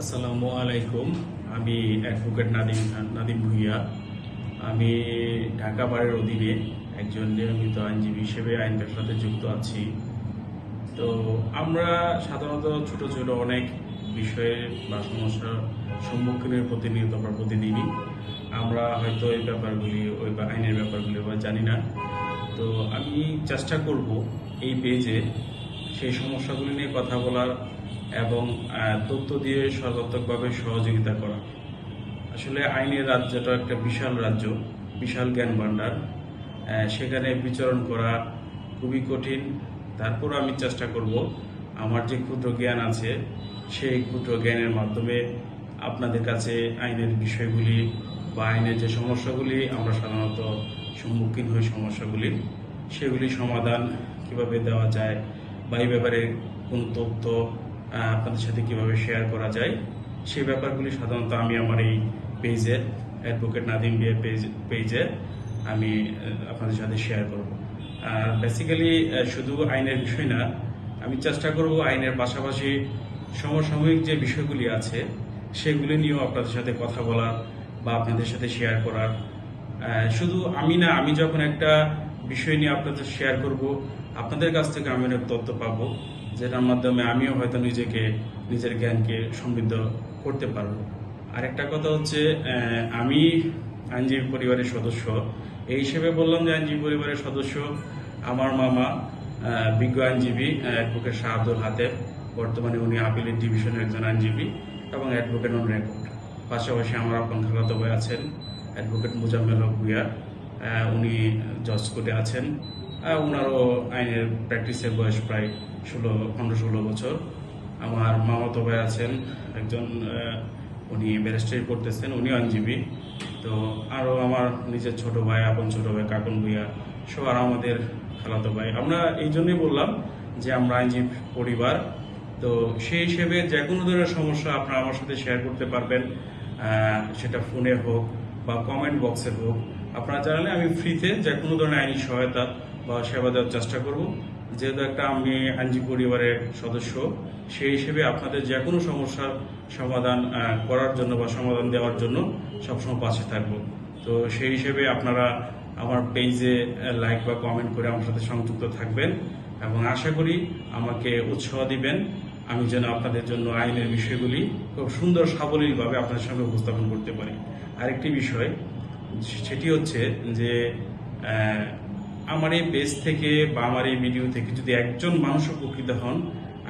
আসসালামু আলাইকুম। আমি অ্যাডভোকেট নাদিম নাদিম ভুইয়া। আমি ঢাকা বারের অধীনে একজন নিয়মিত আইনজীবী হিসেবে আইন ব্যবসাতে যুক্ত আছি। তো আমরা সাধারণত ছোট ছোট অনেক বিষয়ে বা সমস্যার সম্মুখীনের প্রতিনিয়ত আমরা প্রতিদিনই আমরা হয়তো এই ব্যাপারগুলি ওই বা আইনের ব্যাপারগুলি বা জানি না। তো আমি চেষ্টা করব এই পেজে সেই সমস্যাগুলি নিয়ে কথা বলার এবং তথ্য দিয়ে সর্বাত্মকভাবে সহযোগিতা করা। আসলে আইনের রাজ্যটা একটা বিশাল রাজ্য, বিশাল জ্ঞান ভাণ্ডার। সেখানে বিচরণ করা খুবই কঠিন। তারপর আমি চেষ্টা করব আমার যে ক্ষুদ্র জ্ঞান আছে, সেই ক্ষুদ্র জ্ঞানের মাধ্যমে আপনাদের কাছে আইনের বিষয়গুলি বা আইনের যে সমস্যাগুলি, আমরা সাধারণত সম্মুখীন হই সমস্যাগুলি, সেগুলি সমাধান কীভাবে দেওয়া যায় বা এই ব্যাপারে কোন তথ্য আপনাদের সাথে কীভাবে শেয়ার করা যায়, সেই ব্যাপারগুলি সাধারণত আমি আমার এই পেজে অ্যাডভোকেট নাদিম বিয়ে পেজ পেজে আমি আপনাদের সাথে শেয়ার করব। আর বেসিক্যালি শুধু আইনের বিষয় না, আমি চেষ্টা করব আইনের পাশাপাশি সমসাময়িক যে বিষয়গুলি আছে, সেগুলি নিয়েও আপনাদের সাথে কথা বলার বা আপনাদের সাথে শেয়ার করার। শুধু আমি না, আমি যখন একটা বিষয় নিয়ে আপনাদের শেয়ার করব। আপনাদের কাছ থেকে আমি অনেক তথ্য পাব, যেটার মাধ্যমে আমিও হয়তো নিজেকে, নিজের জ্ঞানকে সমৃদ্ধ করতে পারব। আরেকটা কথা হচ্ছে আমি আইনজীবী পরিবারের সদস্য। এই হিসেবে বললাম যে আইনজীবী পরিবারের সদস্য আমার মামা বিজ্ঞ আইনজীবী অ্যাডভোকেট শাহ আব্দুল হাতে। বর্তমানে উনি আপিলের ডিভিশনের একজন আইনজীবী এবং অ্যাডভোকেট অন রেকর্ড। পাশাপাশি আমার আপন খালাতো ভাই আছেন অ্যাডভোকেট মুজাম্মেল হক ভুইয়া। উনি জজ কোর্টে আছেন। ওনারও আইনের প্র্যাকটিসের বয়স প্রায় ষোলো, পনেরো, ষোলো বছর। আমার মামাতো ভাই আছেন, একজন উনি ব্যারিস্টারি করতেছেন, উনি আইনজীবী। তো আরও আমার নিজের ছোট ভাই, আপন ছোট ভাই, কাকুন ভুইয়া সব আর আমাদের খালাতো ভাই। আমরা এই জন্যই বললাম যে আমরা আইনজীবী পরিবার। তো সেই হিসেবে যে কোনো ধরনের সমস্যা আপনারা আমার সাথে শেয়ার করতে পারবেন। সেটা ফোনে হোক বা কমেন্ট বক্সে হোক, আপনারা জানালে আমি ফ্রিতে যে কোনো ধরনের আইনি সহায়তা বা সেবা দেওয়ার চেষ্টা করব। যেহেতু একটা আমি আইনজীবী পরিবারের সদস্য, সেই হিসেবে আপনাদের যে কোনো সমস্যার সমাধান করার জন্য বা সমাধান দেওয়ার জন্য সবসময় পাশে থাকব। তো সেই হিসেবে আপনারা আমার পেজে লাইক বা কমেন্ট করে আমার সাথে সংযুক্ত থাকবেন এবং আশা করি আমাকে উৎসাহ দিবেন। আমি যেন আপনাদের জন্য আইনের বিষয়গুলি খুব সুন্দর সাবলীলভাবে আপনাদের সামনে উপস্থাপন করতে পারি। আরেকটি বিষয়, সেটি হচ্ছে যে আমার এই পেজ থেকে বা আমার এই ভিডিও থেকে যদি একজন মানুষ উপকৃত হন,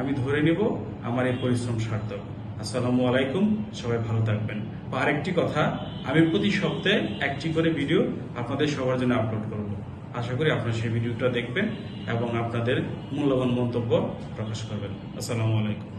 আমি ধরে নেব আমার এই পরিশ্রম সার্থক। আসসালামু আলাইকুম, সবাই ভালো থাকবেন। আরেকটি কথা, আমি প্রতি সপ্তাহে একটি করে ভিডিও আপনাদের সবার জন্য আপলোড করব। আশা করি আপনারা সেই ভিডিওটা দেখবেন এবং আপনাদের মূল্যবান মন্তব্য প্রকাশ করবেন। আসসালামু আলাইকুম।